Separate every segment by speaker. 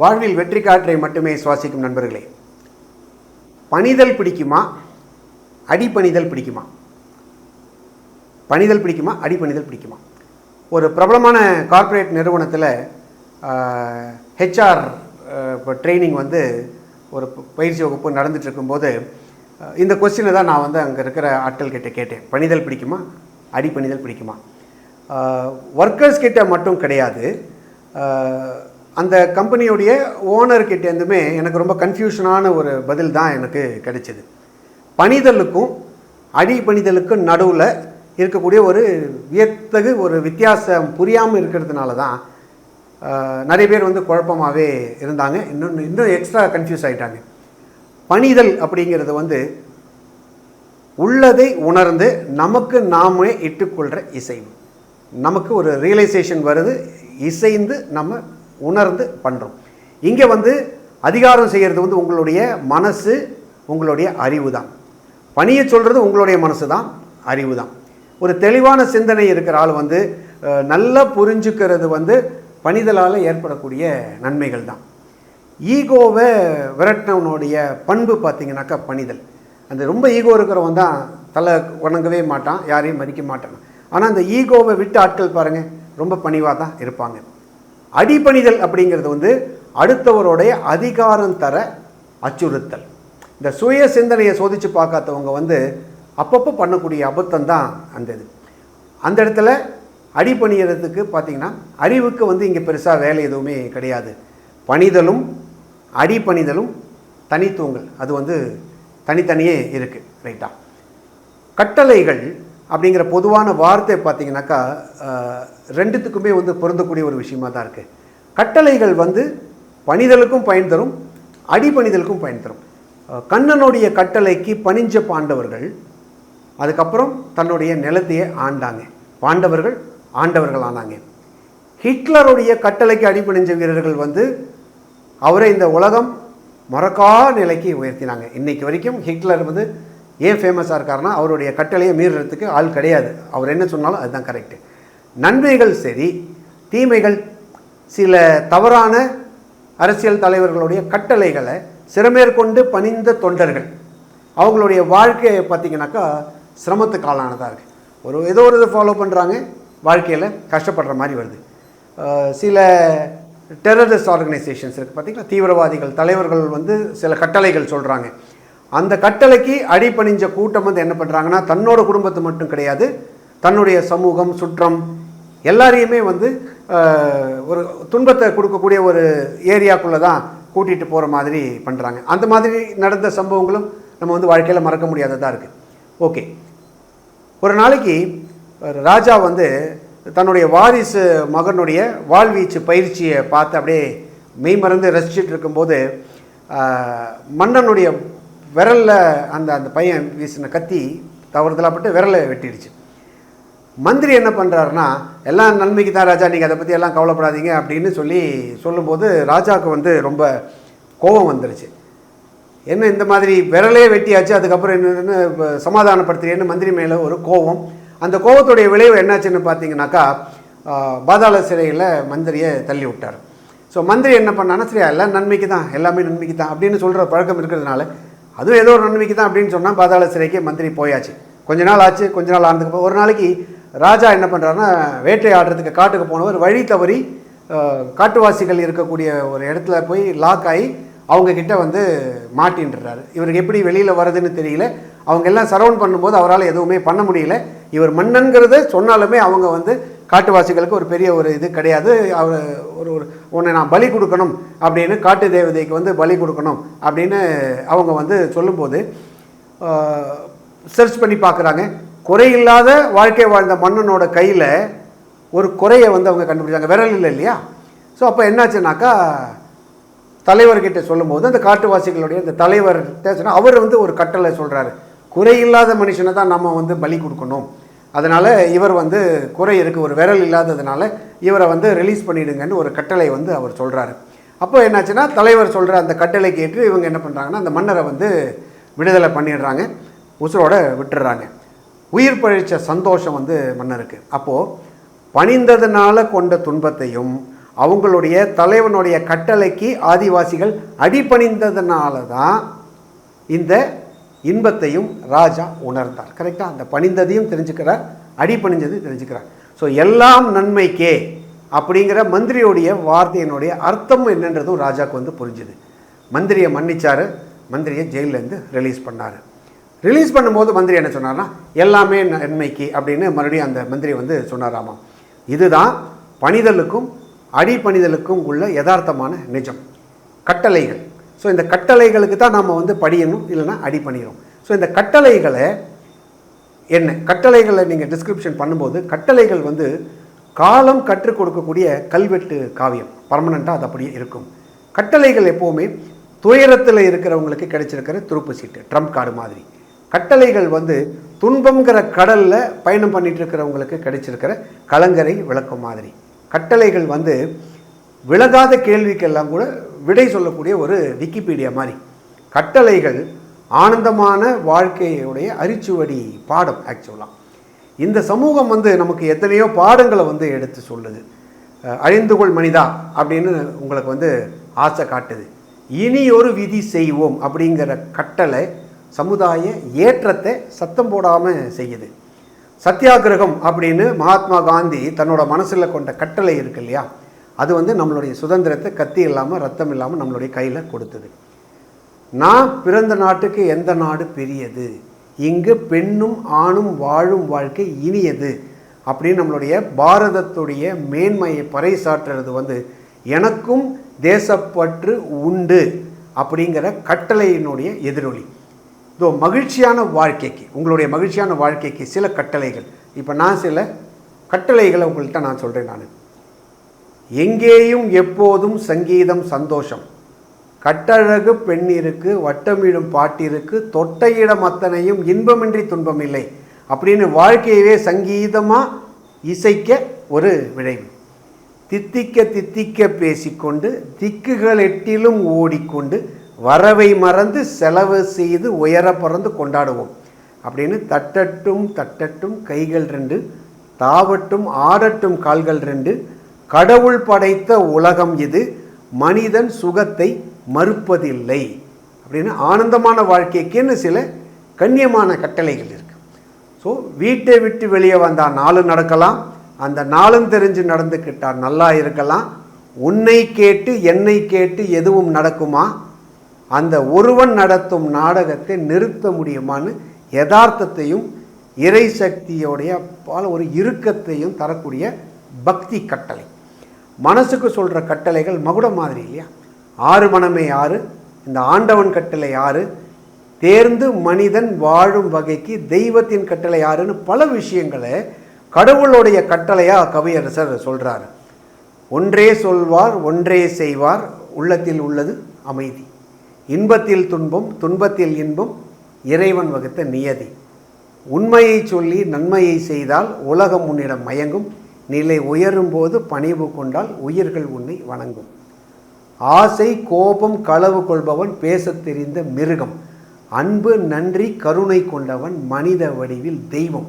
Speaker 1: வாழ்வில் வெற்றி காற்றை மட்டுமே சுவாசிக்கும் நண்பர்களே. பணிதல் பிடிக்குமா? அடிப்பணிதல் பிடிக்குமா? பணிதல் பிடிக்குமா? அடிப்பணிதல் பிடிக்குமா? ஒரு பிரபலமான கார்ப்பரேட் நிறுவனத்தில் ஹெச்ஆர் இப்போ ட்ரைனிங் வந்து ஒரு பயிற்சி வகுப்பு நடந்துகிட்ருக்கும்போது இந்த கொஸ்டினை தான் நான் வந்து அங்கே இருக்கிற ஆட்கள் கிட்டே கேட்டேன். பணிதல் பிடிக்குமா? அடிப்பணிதல் பிடிக்குமா? ஒர்க்கர்ஸ் கிட்ட மட்டும் கிடையாது. அந்த கம்பெனியுடைய ஓனர்கிட்டேருந்துமே எனக்கு ரொம்ப கன்ஃபியூஷனான ஒரு பதில் தான் எனக்கு கிடைச்சிது. பணிதலுக்கும் அடிபணிதலுக்கும் நடுவில் இருக்கக்கூடிய ஒரு வியத்தகு ஒரு வித்தியாசம் புரியாமல் இருக்கிறதுனால தான் நிறைய பேர் வந்து குழப்பமாகவே இருந்தாங்க. இன்னொன்று இன்னும் எக்ஸ்ட்ரா கன்ஃபியூஸ் ஆகிட்டாங்க பணிதல் அப்படிங்கிறது வந்து உள்ளதை உணர்ந்து நமக்கு நாமே இட்டுக்கொள்கிற இசைவு. நமக்கு ஒரு ரியலைசேஷன் வருது இசைந்து நம்ம உணர்ந்து பண்ணுறோம் இங்கே வந்து அதிகாரம் செய்கிறது வந்து உங்களுடைய மனசு உங்களுடைய அறிவு தான் பணியை சொல்கிறது உங்களுடைய மனசு தான் அறிவு தான் ஒரு தெளிவான சிந்தனை இருக்கிற ஆள் வந்து நல்லா புரிஞ்சுக்கிறது வந்து பணிதலால் ஏற்படக்கூடிய நன்மைகள் தான் ஈகோவை விரட்டினவனுடைய பண்பு பார்த்திங்கனாக்கா பணிதல் அந்த ரொம்ப ஈகோ இருக்கிறவன் தான் தலை உணங்கவே மாட்டான் யாரையும் மதிக்க மாட்டான். ஆனால் அந்த ஈகோவை விட்டு ஆட்கள் பாருங்கள் ரொம்ப பணிவாக தான் இருப்பாங்க. அடிபணிதல் அப்படிங்கிறது வந்து அடுத்தவருடைய அதிகாரம் தர அச்சுறுத்தல். இந்த சுய சிந்தனையை சோதித்து பார்க்காதவங்க வந்து அப்பப்போ பண்ணக்கூடிய அபத்தம் தான் அந்த இது. அந்த இடத்துல அடிபணியறதுக்கு பார்த்தீங்கன்னா அறிவுக்கு வந்து இங்கே பெருசாக வேலை எதுவுமே கிடையாது. பணிதலும் அடிபணிதலும் தனித்துவங்கள். அது வந்து தனித்தனியே இருக்குது ரைட்டா கட்டளைகள் அப்படிங்கிற பொதுவான வார்த்தை பார்த்திங்கனாக்கா ரெண்டுத்துக்குமே வந்து பொருந்தக்கூடிய ஒரு விஷயமா தான் இருக்குது கட்டளைகள் வந்து பணிதலுக்கும் பயன் தரும் அடிபணிதலுக்கும் பயன் தரும். கண்ணனுடைய கட்டளைக்கு பணிஞ்ச பாண்டவர்கள் அதுக்கப்புறம் தன்னுடைய நிலத்தையே ஆண்டாங்க. பாண்டவர்கள் ஆண்டவர்கள் ஆனாங்க. ஹிட்லருடைய கட்டளைக்கு அடிபணிஞ்ச வீரர்கள் வந்து அவரை இந்த உலகம் மறக்கா நிலைக்கு உயர்த்தினாங்க. இன்றைக்கு வரைக்கும் ஹிட்லர் வந்து ஏன் ஃபேமஸாக இருக்காருன்னா அவருடைய கட்டளையை மீறுறதுக்கு ஆள் கிடையாது. அவர் என்ன சொன்னாலும் அதுதான் கரெக்டு நன்மைகள் சரி தீமைகள் சில தவறான அரசியல் தலைவர்களுடைய கட்டளைகளை சிறமேற்கொண்டு பணிந்த தொண்டர்கள் அவங்களுடைய வாழ்க்கையை பார்த்தீங்கன்னாக்கா சிரமத்துக்கு ஆளானதாக இருக்குது ஒரு ஏதோ ஒரு இது ஃபாலோ பண்ணுறாங்க வாழ்க்கையில் கஷ்டப்படுற மாதிரி வருது. சில டெரரிஸ்ட் ஆர்கனைசேஷன்ஸ் இருக்குது பார்த்திங்கன்னா தீவிரவாதிகள் தலைவர்கள் வந்து சில கட்டளைகள் சொல்கிறாங்க அந்த கட்டளைக்கு அடிபணிஞ்ச கூட்டம் வந்து என்ன பண்ணுறாங்கன்னா தன்னோட குடும்பத்தை மட்டும் கிடையாது தன்னுடைய சமூகம் சுற்றம் எல்லாரையுமே வந்து ஒரு துன்பத்தை கொடுக்கக்கூடிய ஒரு ஏரியாக்குள்ளே தான் கூட்டிகிட்டு போகிற மாதிரி பண்ணுறாங்க அந்த மாதிரி நடந்த சம்பவங்களும் நம்ம வந்து வாழ்க்கையில் மறக்க முடியாததாக இருக்குது ஓகே. ஒரு நாளைக்கு ராஜா வந்து தன்னுடைய வாரிசு மகனுடைய வாழ்வீச்சு பயிற்சியை பார்த்து அப்படியே மெய்மறந்து ரசிச்சுட்டு இருக்கும்போது மன்னனுடைய விரலில் அந்த அந்த பையன் வீசின கத்தி தவறுதலாப்பட்டு விரலை வெட்டிடுச்சு. மந்திரி என்ன பண்ணுறாருன்னா எல்லாம் நன்மைக்கு தான் ராஜா நீங்கள் அதை பற்றி எல்லாம் கவலைப்படாதீங்க அப்படின்னு சொல்லி சொல்லும்போது ராஜாவுக்கு வந்து ரொம்ப கோபம் வந்துருச்சு. என்ன இந்த மாதிரி விரலே வெட்டியாச்சு அதுக்கப்புறம் என்னன்னு இப்ப மந்திரி மேலே ஒரு கோபம். அந்த கோபத்துடைய விளைவு என்னாச்சுன்னு பார்த்தீங்கன்னாக்கா பாதாள சிறையில் மந்திரியை தள்ளி விட்டார். ஸோ மந்திரி என்ன பண்ணான்னா சரி எல்லாம் நன்மைக்கு தான் எல்லாமே நன்மைக்கு தான் அப்படின்னு சொல்கிற பழக்கம் இருக்கிறதுனால அதுவும் ஏதோ ஒரு நன்மைக்கு தான் அப்படின்னு சொன்னால் பாதாள சிறைக்கு மந்திரி போயாச்சு. கொஞ்ச நாள் ஆச்சு கொஞ்ச நாள் ஆனதுக்கு ஒரு நாளைக்கு ராஜா என்ன பண்ணுறாருன்னா வேட்டையாடுறதுக்கு காட்டுக்கு போனவர் வழி தவறி காட்டுவாசிகள் இருக்கக்கூடிய ஒரு இடத்துல போய் லாக் ஆகி அவங்கக்கிட்ட வந்து மாட்டின்றாரு. இவருக்கு எப்படி வெளியில் வர்றதுன்னு தெரியல. அவங்க எல்லாம் சரவுண்ட் பண்ணும்போது அவரால் எதுவுமே பண்ண முடியல. இவர் மன்னன்கிறத சொன்னாலுமே அவங்க வந்து காட்டுவாசிகளுக்கு ஒரு பெரிய ஒரு இது கிடையாது. அவர் ஒரு ஒரு உன்னை நான் பலி கொடுக்கணும் அப்படின்னு காட்டு தேவதைக்கு வந்து பலி கொடுக்கணும் அப்படின்னு அவங்க வந்து சொல்லும்போது சர்ச் பண்ணி பார்க்குறாங்க. குறையில்லாத வாழ்க்கை வாழ்ந்த மன்னனோட கையில் ஒரு குறையை வந்து அவங்க கண்டுபிடிச்சாங்க. விரல் இல்லை இல்லையா? ஸோ அப்போ என்னாச்சுனாக்கா தலைவர்கிட்ட சொல்லும்போது அந்த காட்டுவாசிகளுடைய அந்த தலைவர் சொன்னா அவர் வந்து ஒரு கட்டளை சொல்கிறாரு குறையில்லாத மனுஷனை தான் நம்ம வந்து பலி கொடுக்கணும். அதனால் இவர் வந்து குறை இருக்குது ஒரு விரல் இல்லாததுனால இவரை வந்து ரிலீஸ் பண்ணிடுங்கன்னு ஒரு கட்டளை வந்து அவர் சொல்கிறாரு அப்போ என்னாச்சுன்னா தலைவர் சொல்கிற அந்த கட்டளை கேட்டு இவங்க என்ன பண்ணுறாங்கன்னா அந்த மன்னரை வந்து விடுதலை பண்ணிடுறாங்க உசுரோட விட்டுடுறாங்க. உயிர் பழிச்ச சந்தோஷம் வந்து மன்னருக்கு. அப்போது பணிந்ததுனால கொண்ட துன்பத்தையும் அவங்களுடைய தலைவனுடைய கட்டளைக்கு ஆதிவாசிகள் அடிபணிந்ததுனால தான் இந்த இன்பத்தையும் ராஜா உணர்ந்தார். கரெக்டாக அந்த பணிந்ததையும் தெரிஞ்சுக்கிறார் அடி பணிஞ்சது தெரிஞ்சுக்கிறார். ஸோ எல்லாம் நன்மைக்கே அப்படிங்கிற மந்திரியுடைய வார்த்தையினுடைய அர்த்தம் என்னன்றதும் ராஜாவுக்கு வந்து புரிஞ்சுது. மந்திரியை மன்னிச்சாரு மந்திரியை ஜெயிலேருந்து ரிலீஸ் பண்ணார். ரிலீஸ் பண்ணும்போது மந்திரி என்ன சொன்னார்னா எல்லாமே நன்மைக்கு அப்படின்னு மறுபடியும் அந்த மந்திரி வந்து சொன்னாராமா. இதுதான் பணிதலுக்கும் அடிபணிதலுக்கும் உள்ள யதார்த்தமான நிஜம். கட்டளைகள். ஸோ இந்த கட்டளைகளுக்கு தான் நம்ம வந்து படியணும் இல்லைன்னா பண்ணிடும் ஸோ இந்த கட்டளைகளை என்ன? கட்டளைகளை நீங்கள் டிஸ்கிரிப்ஷன் பண்ணும்போது கட்டளைகள் வந்து காலம் கற்றுக் கொடுக்கக்கூடிய கல்வெட்டு காவியம். பர்மனண்ட்டாக அது அப்படியே இருக்கும். கட்டளைகள் எப்போவுமே துயரத்தில் இருக்கிறவங்களுக்கு கிடைச்சிருக்கிற துருப்பு சீட்டு ட்ரம்ப் கார்டு மாதிரி. கட்டளைகள் வந்து துன்பங்கிற கடலில் பயணம் பண்ணிட்டு இருக்கிறவங்களுக்கு கிடைச்சிருக்கிற கலங்கரை விளக்கம் மாதிரி. கட்டளைகள் வந்து விலகாத கேள்விக்கெல்லாம் கூட விடை சொல்லக்கூடிய ஒரு விக்கிபீடியா மாதிரி. கட்டளைகள் ஆனந்தமான வாழ்க்கையுடைய அரிச்சுவடி பாடம் ஆக்சுவலாக இந்த சமூகம் வந்து நமக்கு எத்தனையோ பாடங்களை வந்து எடுத்து சொல்லுது. அழிந்துகொள் கொள் மனிதா அப்படின்னு உங்களுக்கு வந்து ஆசை காட்டுது. இனி ஒரு விதி செய்வோம் அப்படிங்கிற கட்டளை சமுதாய ஏற்றத்தை சத்தம் போடாமல் செய்யுது. சத்தியாகிரகம் அப்படின்னு மகாத்மா காந்தி தன்னோட மனசில் கொண்ட கட்டளை இருக்கு இல்லையா? அது வந்து நம்மளுடைய சுதந்திரத்தை கத்தி இல்லாமல் ரத்தம் இல்லாமல் நம்மளுடைய கையில் கொடுத்தது. நான் பிறந்த நாட்டுக்கு எந்த நாடு பெரியது? இங்கு பெண்ணும் ஆணும் வாழும் வாழ்க்கை இனியது. அப்படின்னு நம்மளுடைய பாரதத்துடைய மேன்மையை பறைசாற்றுறது வந்து எனக்கும் தேசப்பற்று உண்டு அப்படிங்கிற கட்டளையினுடைய எதிரொலி. இதோ மகிழ்ச்சியான வாழ்க்கைக்கு உங்களுடைய மகிழ்ச்சியான வாழ்க்கைக்கு சில கட்டளைகள். இப்போ நான் சில கட்டளைகளை உங்கள்கிட்ட நான் சொல்கிறேன் நான். எங்கேயும் எப்போதும் சங்கீதம் சந்தோஷம். கட்டழகு பெண்ணிற்கு வட்டமிடும் பாட்டிற்கு தொட்டையிடம் அத்தனையும் இன்பமின்றி துன்பம் இல்லை அப்படின்னு வாழ்க்கையவே சங்கீதமாக இசைக்க ஒரு விளைவு. தித்திக்க தித்திக்க பேசிக்கொண்டு திக்குகள் எட்டிலும் ஓடிக்கொண்டு வரவை மறந்து செலவு செய்து உயர பறந்து கொண்டாடுவோம். அப்படின்னு தட்டட்டும் தட்டட்டும் கைகள் ரெண்டு தாவட்டும் ஆடட்டும் கால்கள் ரெண்டு கடவுள் படைத்த உலகம் இது. மனிதன் சுகத்தை மறுப்பதில்லை. அப்படின்னு ஆனந்தமான வாழ்க்கைக்குன்னு சில கண்ணியமான கட்டளைகள் இருக்குது ஸோ வீட்டை விட்டு வெளியே வந்தால் நாளும் நடக்கலாம். அந்த நாளும் தெரிஞ்சு நடந்துக்கிட்டால் நல்லா இருக்கலாம். உன்னை கேட்டு என்னை கேட்டு எதுவும் நடக்குமா? அந்த ஒருவன் நடத்தும் நாடகத்தை நிறுத்த முடியுமான்னு யதார்த்தத்தையும் இறை சக்தியோடைய பல ஒரு இறுக்கத்தையும் தரக்கூடிய பக்தி கட்டளை. மனசுக்கு சொல்கிற கட்டளைகள் மகுடம் மாதிரி இல்லையா? ஆறு மனமே ஆறு இந்த ஆண்டவன் கட்டளை ஆறு. தேர்ந்து மனிதன் வாழும் வகைக்கு தெய்வத்தின் கட்டளை ஆறுன்னு பல விஷயங்களை கடவுளுடைய கட்டளையாக கவியரசர் சொல்கிறார் ஒன்றே சொல்வார் ஒன்றே செய்வார் உள்ளத்தில் உள்ளது அமைதி. இன்பத்தில் துன்பம் துன்பத்தில் இன்பம் இறைவன் வகுத்த நியதி. உண்மையை சொல்லி நன்மையை செய்தால் உலகம் உன்னிடம் மயங்கும். நிலை உயரும் போது பணிவு கொண்டால் உயிர்கள் உன்னை வணங்கும். ஆசை கோபம் களவு கொள்பவன் பேசத் தெரிந்த மிருகம். அன்பு நன்றி கருணை கொண்டவன் மனித வடிவில் தெய்வம்.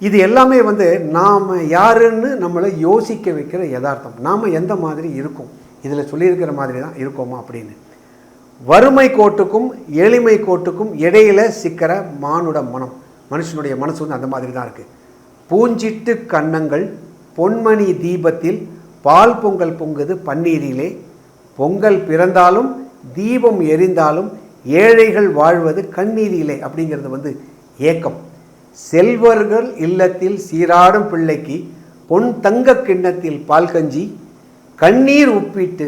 Speaker 1: இது எல்லாமே வந்து நாம் யாருன்னு நம்மளை யோசிக்க வைக்கிற யதார்த்தம். நாம் எந்த மாதிரி இருக்கோம்? இதில் சொல்லியிருக்கிற மாதிரி தான் இருக்கோமா அப்படின்னு. வறுமை கோட்டுக்கும் எளிமை கோட்டுக்கும் இடையில சிக்கிற மானுட மனம். மனுஷனுடைய மனசு வந்து அந்த மாதிரி தான் இருக்குது பூஞ்சிட்டு கன்னங்கள் பொன்மணி தீபத்தில் பால் பொங்கல் பொங்குது பன்னீரிலே. பொங்கல் பிறந்தாலும் தீபம் எரிந்தாலும் ஏழைகள் வாழ்வது கண்ணீரிலே அப்படிங்கிறது வந்து ஏக்கம். செல்வர்கள் இல்லத்தில் சீராடும் பிள்ளைக்கு பொன் தங்க கிண்ணத்தில் பால் கஞ்சி கண்ணீர் உப்பிட்டு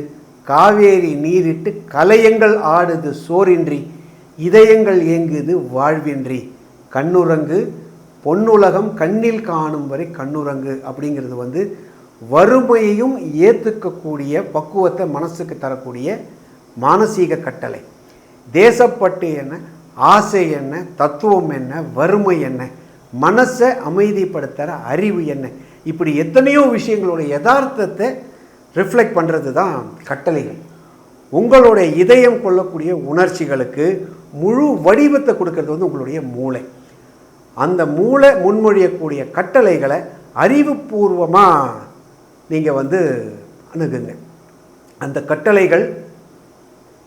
Speaker 1: காவேரி நீரிட்டு கலையங்கள் ஆடுது சோரின்றி இதயங்கள் ஏங்குது வாழ்வின்றி. கண்ணுறங்கு பொன்னுலகம் கண்ணில் காணும் வரை கண்ணுரங்கு அப்படிங்கிறது வந்து வறுமையையும் ஏற்றுக்கக்கூடிய பக்குவத்தை மனசுக்கு தரக்கூடிய மானசீக கட்டளை. தேசப்பட்டு என்ன ஆசை என்ன தத்துவம் என்ன வறுமை என்ன மனசை அமைதிப்படுத்துகிற அறிவு என்ன இப்படி எத்தனையோ விஷயங்களோட யதார்த்தத்தை ரிஃப்ளெக்ட் பண்ணுறது தான் கட்டளைகள். உங்களுடைய இதயம் கொள்ளக்கூடிய உணர்ச்சிகளுக்கு முழு வடிவத்தை கொடுக்கறது வந்து உங்களுடைய மூளை. அந்த மூளை முன்மொழியக்கூடிய கட்டளைகளை அறிவுபூர்வமாக நீங்கள் வந்து அணுகுங்க. அந்த கட்டளைகள்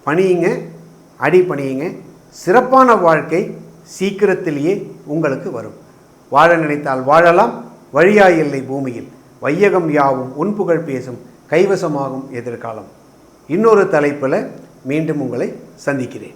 Speaker 1: பணியுங்க அடி பணியுங்க. சிறப்பான வாழ்க்கை சீக்கிரத்திலேயே உங்களுக்கு வரும். வாழ நினைத்தால் வாழலாம் வழியாயில்லை பூமியில். வையகம் யாவும் உன் புகழ் பேசும் கைவசமாகும் எதிர்காலம். இன்னொரு தலைப்பில் மீண்டும் உங்களை சந்திக்கிறேன்.